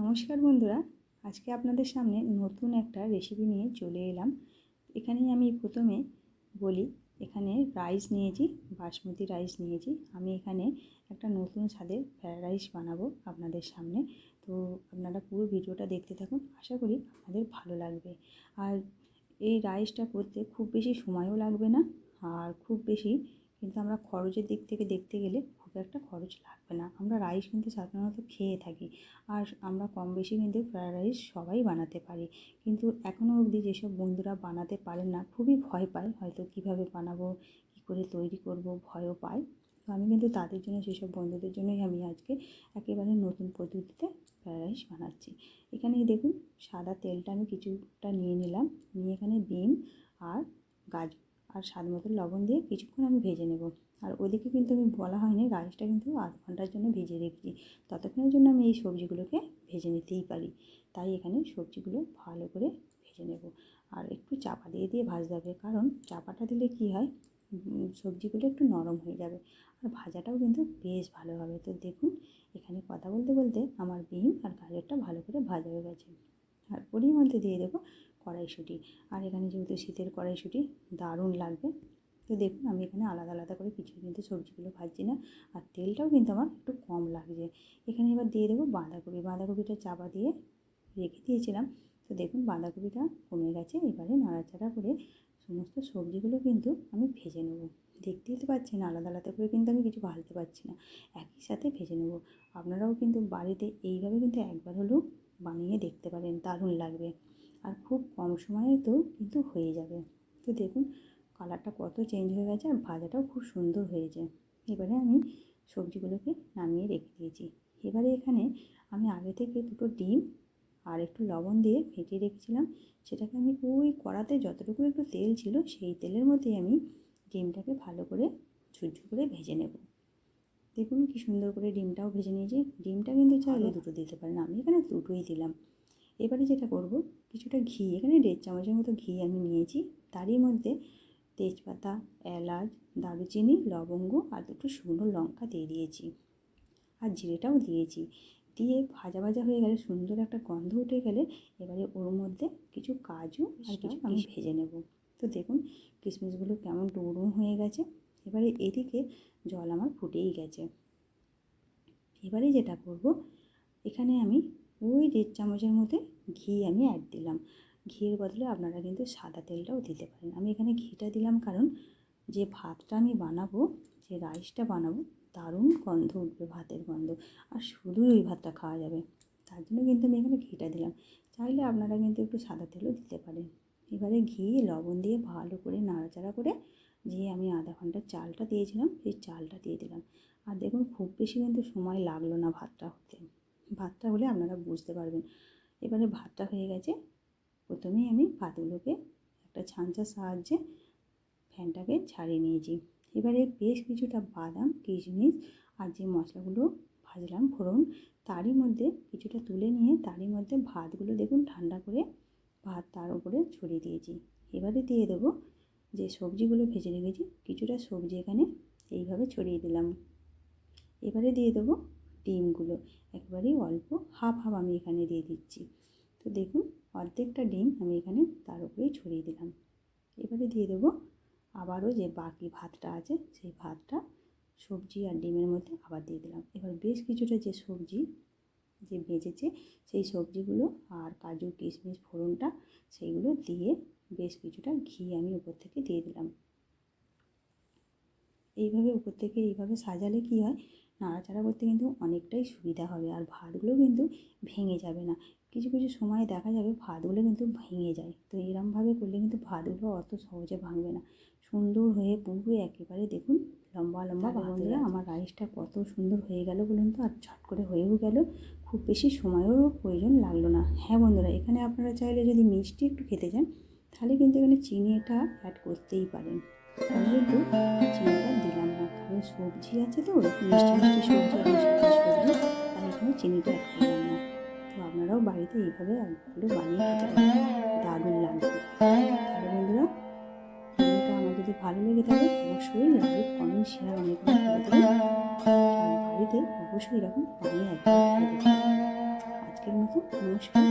নমস্কার বন্ধুরা, আজকে আপনাদের সামনে নতুন একটা রেসিপি নিয়ে চলে এলাম। এখানেই আমি প্রথমে বলি, এখানে রাইস নিয়েছি, বাসমতি রাইস নিয়েছি। আমি এখানে একটা নতুন স্বাদের ফ্রায়েড রাইস বানাবো আপনাদের সামনে। তো আপনারা পুরো ভিডিওটা দেখতে থাকুন, আশা করি আপনাদের ভালো লাগবে। আর এই রাইসটা করতে খুব বেশি সময়ও লাগবে না, আর খুব বেশি কিন্তু আমরা খরচের দিক থেকে দেখতে গেলে খুব একটা খরচ লাগবে না। আমরা রাইস কিন্তু সাধারণত খেয়ে থাকি। আর আমরা কম বেশি কিন্তু ফ্রায়েড রাইস সবাই বানাতে পারি। কিন্তু এখনও অবধি যেসব বন্ধুরা বানাতে পারেন না, খুবই ভয় পায় হয়তো কীভাবে বানাবো, কী করে তৈরি করব, ভয়ও পায়। তো আমি কিন্তু তাদের জন্য, সেসব বন্ধুদের জন্যই আমি আজকে একেবারে নতুন পদ্ধতিতে ফ্রায়েড রাইস বানাচ্ছি। এখানে দেখুন, সাদা তেলটা আমি কিছুটা নিয়ে নিলাম। নিয়ে এখানে ডিম আর গাজর আর স্বাদ মতো লবণ দিয়ে কিছুক্ষণ আমি ভেজে নেব। আর ওদিকে কিন্তু আমি বলা হয়নি, রাইসটা কিন্তু আধ ঘণ্টার জন্য ভিজে রেখেছি। ততক্ষণের জন্য আমি এই সবজিগুলোকে ভেজে নিতেই পারি। তাই এখানে সবজিগুলো ভালো করে ভেজে নেব। আর একটু চাপা দিয়ে দিয়ে ভাজতে হবে, কারণ চাপাটা দিলে কি হয় সবজিগুলো একটু নরম হয়ে যাবে। আর ভাজাটাও কিন্তু বেশ ভালো হবে। তো দেখুন, এখানে কথা বলতে বলতে আমার বিন আর গাজরটা ভালো করে ভাজা হয়ে গেছে। আর মধ্যে দিয়ে দেবো কড়াইশুঁটি। আর এখানে যেহেতু শীতের কড়াইশুঁটি, দারুণ লাগবে। তো দেখুন, আমি এখানে আলাদা আলাদা করে কিছু কিন্তু সবজিগুলো ভাজছি না, আর তেলটাও কিন্তু আমার একটু কম লাগছে। এখানে এবার দিয়ে দেবো বাঁধাকপি। বাঁধাকপিটা চাপা দিয়ে রেখে দিয়েছিলাম। তো দেখুন, বাঁধাকপিটা কমে গেছে। এবারে নাড়াচাড়া করে সমস্ত সবজিগুলো কিন্তু আমি ভেজে নেব। দেখতেই তো পাচ্ছেন, আলাদা আলাদা করে কিন্তু আমি কিছু ভাজতে পারছি না। একই সাথে ভেজে নেব। আপনারাও কিন্তু বাড়িতে এইভাবে কিন্তু একবার হলেও বানিয়ে দেখতে পারেন, দারুণ লাগবে। আর খুব কম সময়ে তো কিন্তু হয়ে যাবে। তো দেখুন, কালারটা কত চেঞ্জ হয়ে গেছে আর ভাজাটাও খুব সুন্দর হয়েছে। এবারে আমি সবজিগুলোকে নামিয়ে রেখে দিয়েছি। এবারে এখানে আমি আগে থেকে দুটো ডিম আর একটু লবণ দিয়ে ফেটিয়ে রেখেছিলাম। সেটাকে আমি ওই কড়াতে যতটুকু একটু তেল ছিল সেই তেলের মধ্যেই আমি ডিমটাকে ভালো করে ঝুরঝু করে ভেজে নেব। দেখুন কি সুন্দর করে ডিমটাও ভেজে নিয়েছি। ডিমটা কিন্তু চাইলে দুটো দিতে পারেন। আমি এখানে দুটোই দিলাম। এবারে যেটা করব কিছুটা ঘি এখানে দেড় চামচের মতো ঘি আমি নিয়েছি। তারই মধ্যে তেজপাতা এলাচ দারুচিনি লবঙ্গ আর দুটো শুকনো লঙ্কা দিয়ে দিয়েছি। আর জিরেটাও দিয়েছি। দিয়ে ভাজা ভাজা হয়ে গেলে সুন্দর একটা গন্ধ উঠে গেলে এবারে ওর মধ্যে কিছু কাজু আর কিছু আমি ভেজে নেব। তো দেখুন কিশমিশগুলো কেমন ডুমডুম হয়ে গেছে। এবারে এদিকে জল আমার ফুটেই গেছে। এবারে যেটা করব, এখানে আমি ওই দেড় চামচের মধ্যে ঘি আমি অ্যাড দিলাম। ঘিয়ের বদলে আপনারা কিন্তু সাদা তেলটাও দিতে পারেন। আমি এখানে ঘিটা দিলাম কারণ যে ভাতটা আমি বানাবো, যে রাইসটা বানাবো, দারুণ গন্ধ উঠবে ভাতের গন্ধ। আর শুধুই ওই ভাতটা খাওয়া যাবে। তার জন্য কিন্তু আমি এখানে ঘিটা দিলাম। চাইলে আপনারা কিন্তু একটু সাদা তেলও দিতে পারেন। এবারে ঘি, লবণ দিয়ে ভালো করে নাড়াচাড়া করে যে আমি আধা ঘণ্টা চালটা দিয়েছিলাম সেই চালটা দিয়ে দিলাম। আর দেখুন, খুব বেশি কিন্তু সময় লাগল না ভাতটা হতে। ভাতটা হলে আপনারা বুঝতে পারবেন। এবারে ভাতটা হয়ে গেছে। প্রথমেই আমি ভাতগুলোকে একটা ছাঁচার সাহায্যে ফ্যানটাকে ছাড়িয়ে নিয়েছি। এবারে বেশ কিছুটা বাদাম, কিশমিশ আর যে মশলাগুলো ভাজলাম ফোড়ন, তারই মধ্যে কিছুটা তুলে নিয়ে তারই মধ্যে ভাতগুলো দেখুন, ঠান্ডা করে ভাত তার উপরে ছড়িয়ে দিয়েছি। এবারে দিয়ে দেবো যে সবজিগুলো ভেজে রেখেছি, কিছুটা সবজি এখানে এইভাবে ছড়িয়ে দিলাম। এবারে দিয়ে দেবো ডিমগুলো। একবারেই অল্প, হাফ হাফ আমি এখানে দিয়ে দিচ্ছি। তো দেখুন, অর্ধেকটা ডিম আমি এখানে তার উপরেই ছড়িয়ে দিলাম। এবারে দিয়ে দেবো আবারও যে বাকি ভাতটা আছে, সেই ভাতটা সবজি আর ডিমের মধ্যে আবার দিয়ে দিলাম। এবার বেশ কিছুটা যে সবজি যে বেঁচেছে সেই সবজিগুলো আর কাজু, কিশমিশ, ফোড়নটা, সেইগুলো দিয়ে বেশ কিছুটা ঘি আমি উপর থেকে দিয়ে দিলাম। এইভাবে উপর থেকে এইভাবে সাজালে কি হয়? নাড়াচাড়া করতে কিন্তু অনেকটাই সুবিধা হবে আর ভাতগুলো কিন্তু ভেঙে যাবে না। কিছু কিছু সময় দেখা যাবে ভাতগুলো কিন্তু ভেঙে যায়। তো এরমভাবে করলে কিন্তু ভাতগুলো অত সহজে ভাঙবে না। সুন্দর হয়ে পুরো একেবারে দেখুন লম্বা লম্বা বন্ধুরা আমার রাইসটা কত সুন্দর হয়ে গেল বলুন তো? আর ঝট করে হয়েও গেল। খুব বেশি সময়েরও প্রয়োজন লাগল না। হ্যাঁ বন্ধুরা এখানে আপনারা চাইলে যদি মিষ্টি একটু খেতে চান তাহলে কিন্তু এখানে চিনিটা অ্যাড করতেই পারেন। আমি কিন্তু চিনিটা দিলাম না। কারণ সবজি আছে তো মিষ্টি মিষ্টি সবজি আমি সবজি। এখানে চিনিটা অ্যাড করলাম না। তো আপনারাও বাড়িতে এইভাবে একগুলো বানিয়ে খেতে পারেন। দারুণ লাগবে। তাহলে বন্ধুরা, ভিডিওটা আমার যদি ভালো লেগে থাকে, অবশ্যই লাইক কমেন্ট শেয়ার অনেক বাড়িতে অবশ্যই এরকম বানিয়ে আজকের মতো নমস্কার।